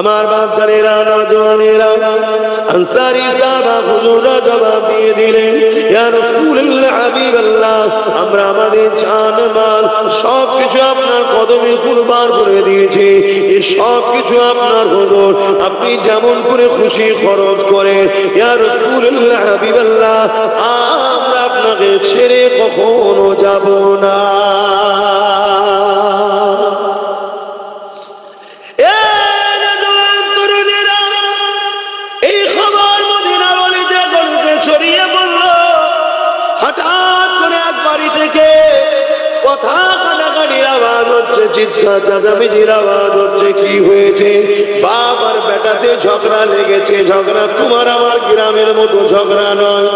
আমার বাপ জানেরা নজওয়ানেরা আনসারি সাহাবা হুজুররা জবাব দিয়ে দিলেন, ইয়া রাসূলুল্লাহ, হাবিবাল্লাহ, আমরা আমাদের জান, মাল সব কিছু আপনার কদমে কুরবান করে দিয়েছি। এই সব কিছু আপনার হুজুর, আপনি যেমন করে খুশি খরচ করেন। ইয়া রাসূলুল্লাহ, হাবিবাল্লাহ, আমরা আপনাকে ছেড়ে কখনো যাব কি হয়েছে? আর বেটাতে ঝগড়া লেগেছে। ঝগড়া তোমার আমার মতো ঝগড়া নয়।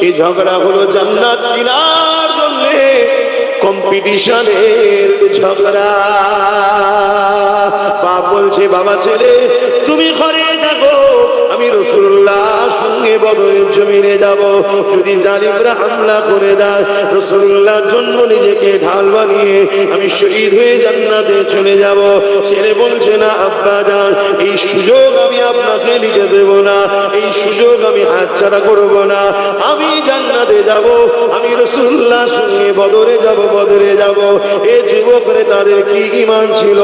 এই ঝগড়া হলো জান্নাত জন্যে কম্পিটিশনের ঝগড়া। বাপ বলছে, বাবা ছেলে, তুমি ঘরে দেখো আমি রসুল্লাহ সঙ্গে বদরের জমিনে যাব। যদি জালিমরা হামলা করে দেয়, রসুল্লাহর জন্য নিজেকে ঢাল বানিয়ে আমি শহীদ হয়ে জান্নাতে চলে যাব। ছেলে বলছে, না, আব্বা যান, এই সুযোগ আমি আপনাকে নিতে দেব না, এই সুযোগ আমি হাতছাড়া করব না। আমি জান্নাতে যাব, আমি রসুল্লাহ সঙ্গে বদরে যাব। বদরে যাব। এ যুবকরে তাদের কি ইমান ছিল?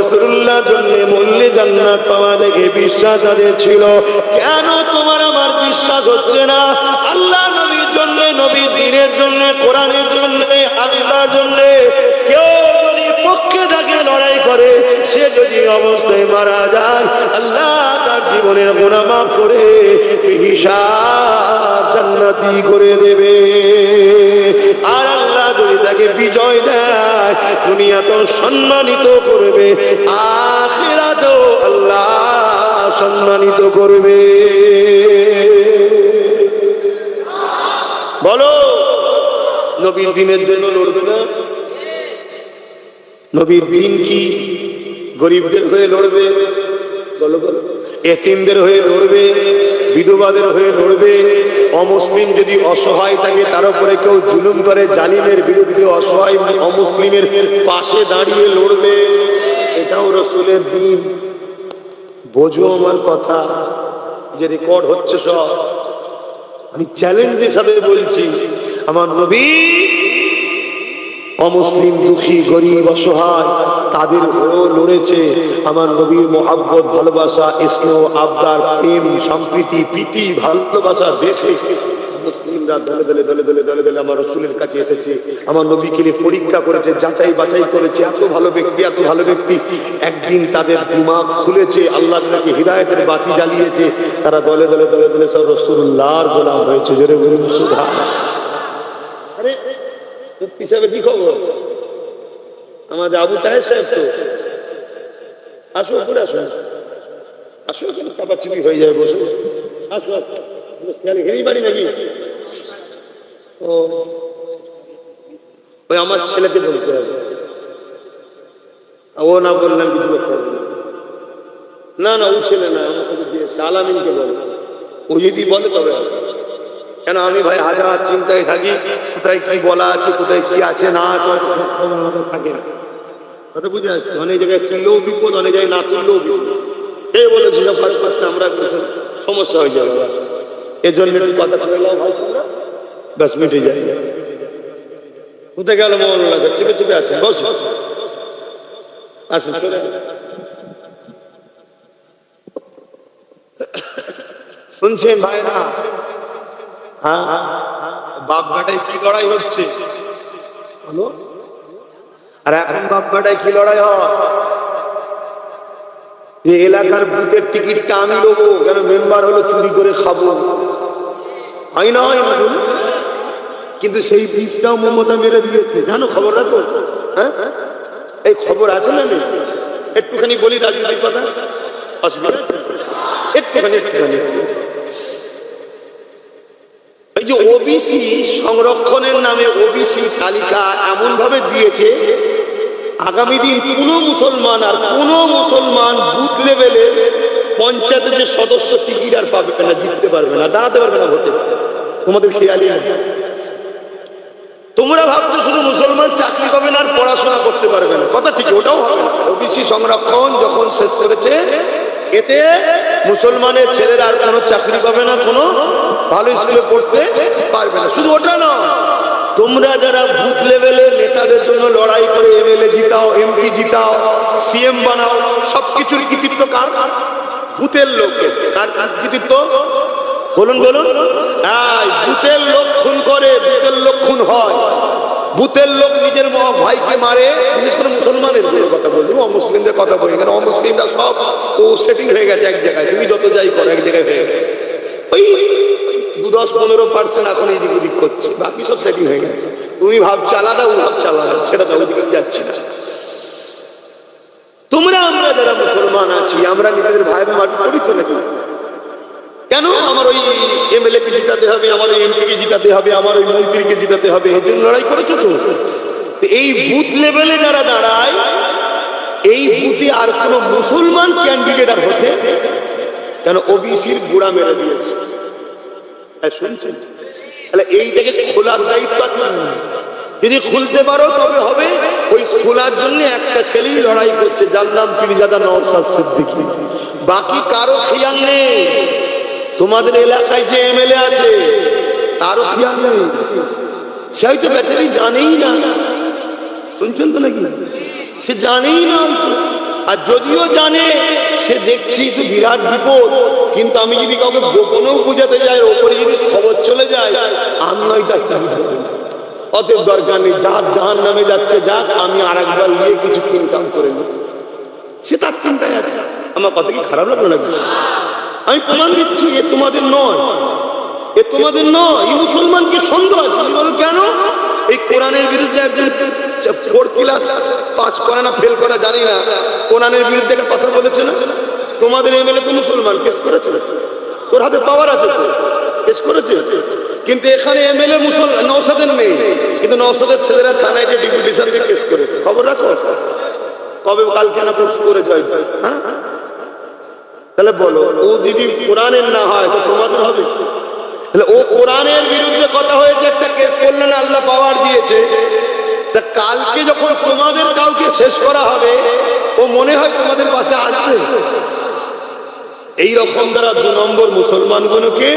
রসুল্লাহ জন্য মূল্যে জান্নাত পাওয়া দেখে বিশ্বাস তাদের ছিল। কেন তোমার আমার বিশ্বাস হচ্ছে না? আল্লাহ নবীর জন্য, নবীর দিনের জন্য, কোরআনের জন্য আল্লাহর জন্য কেউ পক্ষে থাকে লড়াই করে, সে যদি অবস্থায় মারা যায়, আল্লাহ তার জীবনের গুণা করে হিসাব জান্নাতি করে দেবে। দেয় দুনিয়া তো সম্মানিত করবে আখেরা তো আল্লাহ সম্মানিত করবে। বলো, নবীর দিনের জন্য লড়বে না? নবীর দিন কি গরিবদের হয়ে লড়বে? বলো বলো। এতিমদের হয়ে লড়বে? বিধবাদের হয়ে লড়বে। অমুসলিম যদি অসহায় থাকে, তার উপরে কেউ জুলুম করে, জালিমের বিরুদ্ধে অসহায় অমুসলিমের পাশে দাঁড়িয়ে লড়বে। এটাও রসুলের দিন। বোঝো আমার কথা, যে রেকর্ড হচ্ছে সব। আমি চ্যালেঞ্জ হিসাবে বলছি, আমার নবী অমুসলিম দুঃখী, গরিব, অসহায় তাদের হয়েও লড়েছে। আমার নবীর মোহাব্বত ভালোবাসা স্নেহ আবদার, প্রেম, সম্প্রীতি, প্রীতি, ভালোবাসা দেখে একদিন তাদের খুলেছে বাতি জ্বালিয়েছে। তারা দলে দলে দলে দলে সব গোলাম হয়েছে। বলুন সুধা মুক্তি কি খবর? আমাদের আবু তাহের সাহেব তো। আসো উপরে আসো। আসো, এখানে চাপাচুপি হয়ে যায় বসে। আসো। খেয়াল বাড়ি নাকি? ও। ওই আমার ছেলেকে বলতে হবে। ও না বললাম কিছু করতে হবে না। না ও ছেলে না, আমার সাথে সালামিনকে বলে। ও যদি বলে তবে হবে। কেন আমি ভাই হাজার চিন্তায় থাকি? কোথায় কি বলা আছে, কোথায় কি আছে, না আছে থাকে না। বুঝে আসছে? অনেক জায়গায় তুললেও বিপদ, অনেক জায়গায় না তুললেও বিপদ। বলেছি সব কাজ করতে আমরা সমস্যা হয়ে যাবে। এর জন্য একটু কথা বলে নাও ভাই। ব্যাস, মিটে যায়। কোথায় গেল মোহনলা চেপে চেপে আছেন। বস। সরে আসুন। শুনছেন ভাইরা? হ্যাঁ বাপ বেটায় কি লড়াই হচ্ছে হলো আর এখন বাপ বেটায় কি লড়াই হয় এলাকার বুথের টিকিটটা আমি নেব কেন মেম্বার হলো চুরি করে খাব হয় না হয় না কিন্তু সেই বীজটাও মমতা মেরে দিয়েছে জানো খবর রাখো হ্যাঁ এই খবর আছে না নেই একটুখানি বলি রাজনীতির কথা অসুবিধা? একটুখানি একটুখানি যে ওবিসি সংরক্ষণের নামে ওবিসি তালিকা এমন ভাবে দিয়েছে, আগামী দিন কোন মুসলমান আর কোন মুসলমান বুথ লেভেলে পঞ্চায়েতের যে সদস্য টিকিট আর পাবে না, জিততে পারবে না, দাঁড়াতে পারবে না ভোটে। তোমাদের খেয়ালই নেই তোমরা ভাবছ শুধু মুসলমান চাকরি পাবে না আর পড়াশোনা করতে পারবে না। কথা ঠিক, ওটাও না। ওবিসি সংরক্ষণ যখন শেষ করেছে, এতে মুসলমানের ছেলেরা আর কোনো চাকরি পাবে না, কোনো ভালো স্কুলে পড়তে পারবে না। শুধু ওটা না তোমরা যারা বুথ লেভেলে নেতাদের জন্য লড়াই করে এমএলএ জিতাও এমপি জিতাও সিএম বানাও, সবকিছুর কৃতিত্ব কার? বুথের লোকের। কার কৃতিত্ব? বলুন বলুন। বুথের লোক খুন করে বুথের লোক খুন হয়। বুথের লোক নিজের ভাইকে মারে, বিশেষ করে মুসলমানের কথা বলছি অমুসলিমদের কথা বলি। কারণ অমুসলিমরা সব ও সেটিং হয়ে গেছে এক জায়গায়। তুমি যত যাই করো, এক জায়গায় হয়ে গেছে। ওই দু দশ পনেরো পার্সেন্ট এখন এইদিক ওদিক করছে। বাকি সব সেটিং হয়ে গেছে। তুমি ভাবছ আলাদা, ও ভাবছ আলাদা। সেটা তো ওইদিকে যাচ্ছি না। তোমরা, আমরা যারা মুসলমান আছি, আমরা নিজেদের ভাই ভাই করি তো নাকি? কেন? আমার ওই এমএলএ কে জিতাতে হবে, আমার ওই এমপি কে জিতাতে হবে, আমার ওই মন্ত্রীকে জিতাতে হবে, এদের লড়াই করেছ তো? এই বুথ লেভেলে যারা দাঁড়ায়, এই বুথে আর কোন মুসলমান ক্যান্ডিডেট আর হতে? কেন ওবিসির গুড়া মেরে দিয়েছে? শুনছেন তাহলে এইটাকে খোলার দায়িত্ব আছে? যদি খুলতে পারো, তবে হবে। ওই খোলার জন্য একটা ছেলেই লড়াই করছে, যার নাম পিরিজাদা নওসাদ সিদ্দিকী। বাকি কারও খেয়াল নেই। তোমাদের এলাকায় যে এমএলএ আছে, তারও খেয়াল নেই। সে হয়তো বেচারি জানেই না। শুনছেন তো নাকি? সে জানেই না। আর যদিও জানে, সে দেখছি তো বিরাট বিপদ। কিন্তু আমি যদি কাউকে গোপনেও বোঝাতে যাই ওপরে যদি খবর চলে যায়, আমি নয়তো একটা অতএব দরকার নেই যার জাহান নামে যাচ্ছে, যাক আমি আর একবার নিয়ে কিছু ইনকাম করে নিই সে তার চিন্তায় আছে। আমার কথা কি খারাপ লাগল নাকি? আমি প্রমাণ দিচ্ছি এ তোমাদের নয়। এ তোমাদের নয়। এই মুসলমানকে সন্দেহ আছে। কেন? এই কোরআনের বিরুদ্ধে একজন ফোর ক্লাস পাস করা না, ফেল করা জানি না। কোরআনের বিরুদ্ধে একটা কথা বলেছে না? তোমাদের এমএলএ তো মুসলমান কেস করেছে? তোর হাতে পাওয়ার আছে কেস করেছে? কিন্তু এখানে এমএলএ মুসল নৌসাদের নেই। কিন্তু নৌসাদের ছেলেরা থানায় যে ডিপুটেশনকে কেস করেছে, খবর রাখো? কবে কালকে না পরশু করে যায়? হ্যাঁ? তাহলে বলো, ও দিদি কোরআনের না হয়, তো তোমাদের হবে তাহলে ও কোরআনের বিরুদ্ধে কথা হয়েছে, একটা কেস করলেন, আল্লাহ পাওয়ার দিয়েছে। তা কালকে যখন তোমাদের কাউকে শেষ করা হবে, ও মনে হয় তোমাদের পাশে আসবে। এই রকম দ্বারা দু নম্বর মুসলমানগুলোকে,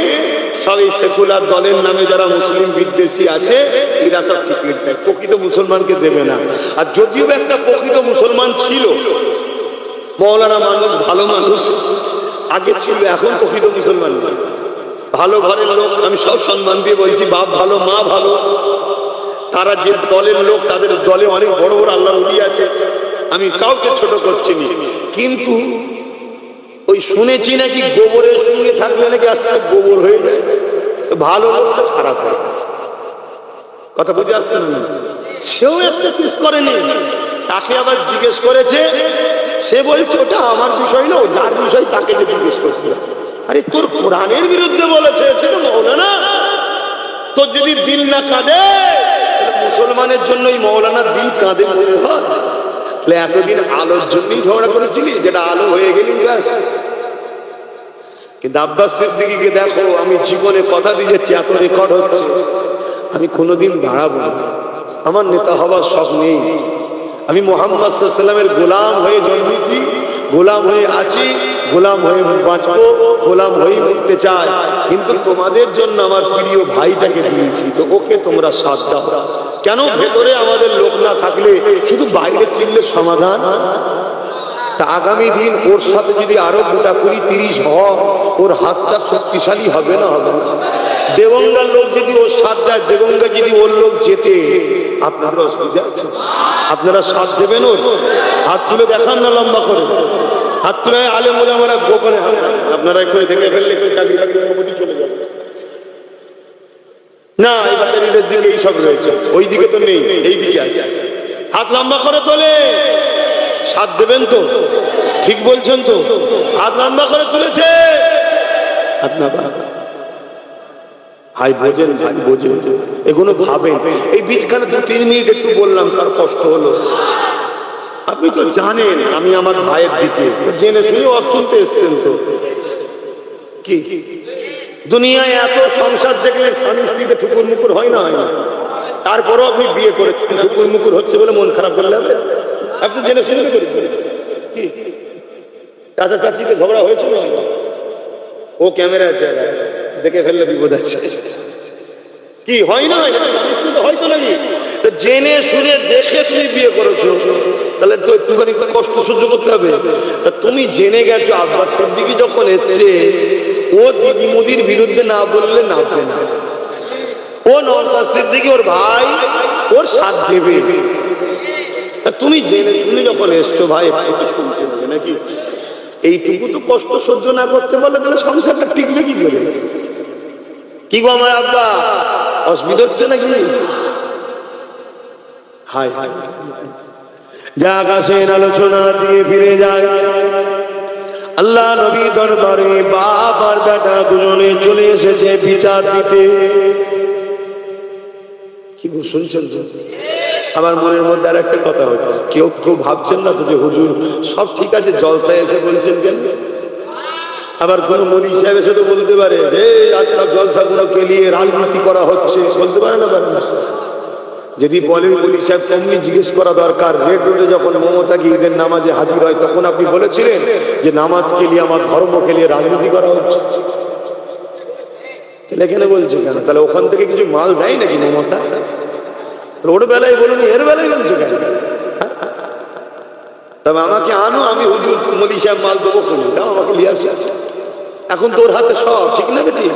সব এই সেকুলার দলের নামে যারা মুসলিম বিদ্বেষী আছে, এরা সব টিকিট দেয়। প্রকৃত মুসলমানকে দেবে না। আর যদিও একটা প্রকৃত মুসলমান ছিল, মৌলানা মানুষ ভালো মানুষ, আগে ছিল, এখন প্রকৃত মুসলমান নয়। ভালো ঘরের লোক, আমি সব সম্মান দিয়ে বলছি, বাপ ভালো, মা ভালো। তারা যে দলের লোক, তাদের দলে অনেক বড় বড় আল্লাহ উলি আছে। আমি কাউকে ছোট করছি নি। কিন্তু ওই শুনেছি নাকি গোবরের সঙ্গে থাকলে নাকি আস্তে গোবর হয়ে যায়। ভালো খারাপ হয়ে গেছে। কথা বুঝে আসছে সেও একটা কিস করেনি। তাকে আবার জিজ্ঞেস করেছে, সে বলছে, ওটা আমার বিষয় না যার বিষয় তাকে যে জিজ্ঞেস করতে হবে। কোরআনের বিরুদ্ধে বলেছে, সেটা মৌলানা। তোর যদি দিল না কাঁদে মুসলমানের জন্য এই মৌলানার দিল কাঁদে মনে হয়। তাহলে এতদিন আলোর জন্যই ঝগড়া করেছিলি, যেটা আলো হয়ে গেলি, ব্যাস। কিন্তু আব্বাস সিদ্দিকিকে দেখো, আমি জীবনে কথা দিয়ে এত রেকর্ড হচ্ছে। আমি কোনোদিন দাঁড়াবো না। আমার নেতা হবার শখ নেই। আমি মোহাম্মদ সাল্লামের গোলাম হয়ে জন্মেছি, গোলাম হয়ে আছি। গোলাম হয়ে বাঁচবো, গোলাম হয়ে মরতে চাই। কিন্তু তোমাদের জন্য আমার প্রিয় ভাইটাকে দিয়েছি, তো ওকে তোমরা সাথ দাও। কেন ভেতরে আমাদের লোক না থাকলে শুধু বাইরে চিনলে সমাধান? তা আগামী দিন ওর সাথে যদি আরও গোটা কুড়ি তিরিশ হয় ওর হাতটা শক্তিশালী হবে না হবে? না দেবঙ্গার লোক যদি ওর সাথ দেয়, দেবঙ্গা যদি ওর লোক যেতে আপনাদের অসুবিধা আছে? আপনারা সাথ দেবেন ওর? হাত তুলে দেখান না লম্বা করে। হাত লম্বা করে তোলে। সাথ দেবেন তো? ঠিক বলছেন তো? হাত লম্বা করে তুলেছে। ভাই বোঝেন ভাই বোঝেন। এগুলো ভাবেন। এই বীজখানে দু তিন মিনিট একটু বললাম, তার কষ্ট হলো। আপনি তো জানেন আমি আমার ভাইয়ের দিকে। জেনে শুনে অশুনতে এসছেন তো। কি? দুনিয়ায় এত সংসার দেখলেন স্বামী স্ত্রীতে ঠুকুর মুকুর হয় না হয় না। তারপরও আপনি বিয়ে করেছেন ঠুকুর মুকুর হচ্ছে বলে মন খারাপ করলে হবে আপনি জেনে শুনে কি? চাচা চাচিতে ঝগড়া হয়েছে না ও ক্যামেরা আছে, দেখে ফেললে বিপদ আছে। কি, হয় না? স্বামী স্ত্রী জেনে শুনে দেখে তুমি বিয়ে করেছ, তাহলে তো একটুখানি কষ্ট সহ্য করতে হবে। তা তুমি জেনে গেছো, আব্বাস সিদ্দিকি যখন এসছে, ও দিদি মুদির বিরুদ্ধে না বললে নামবে না। ও নওশাদ সিদ্দিকি, ওর ভাই, ওর সাথ দেবে। তুমি জেনে শুনে যখন এসছো ভাই, একটু শুনতে হবে নাকি? এইটুকু তো কষ্ট সহ্য না করতে পারলে তাহলে সংসারটা টিকবে কি করে? কি গো আমার আব্বা? অসুবিধা হচ্ছে নাকি? হাই যা আকাশের আলোচনা দিয়ে ফিরে যায়। আল্লাহ নবী দরবারে বাপ আর বেটা দুজনে চলে এসেছে বিচার দিতে। কি শুনছেন আমার মনের মধ্যে আর একটা কথা হচ্ছে। কেউ কেউ ভাবছেন না তো যে হুজুর সব ঠিক আছে, জলসায় এসে বলছেন কেন? আবার কোন মোদী সাহেব এসে তো বলতে পারে যে আজকাল জলসাগুলো কেলিয়ে রাজনীতি করা হচ্ছে। বলতে পারে না পারে না যদি বলেন পুলিশ সাহেব তেমনি জিজ্ঞেস করা দরকার। রেড রোডে যখন মমতা ঈদের নামাজে হাজির হয়, তখন আপনি বলেছিলেন যে নামাজ খেলিয়ে আমার ধর্ম খেলিয়ে রাজনীতি করা হচ্ছে। তাহলে এখানে বলছে কেন? তাহলে ওখান থেকে কিছু মাল দেয় নাকি মমতা? ওর বেলায় বলুন, এর বেলায় বলছে কেন? তবে আমাকে আনো, আমি হুজুর মোদি সাহেব মাল দেবো খুঁজে। দাও, আমাকে নিয়ে আসো। এখন তোর হাতে সব, ঠিক না বেটি?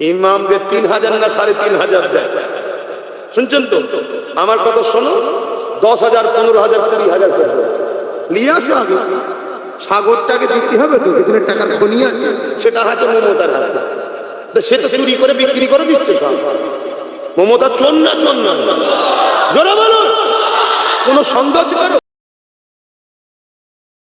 ইমামদের তিন হাজার না সাড়ে তিন হাজার দেয়? শুনছেন তো? আমার কথা শোনো। দশ হাজার, পনেরো হাজার, কুড়ি হাজার নিয়ে আসো। আগে সাগরটাকে দিতে হবে তো এখানে টাকার খনি আছে, সেটা হাতে মমতার হাতে। সে তো চুরি করে, বিক্রি করে দিচ্ছে মমতা চোর না না? জোরে বলো কোনো সন্দেহ কারও?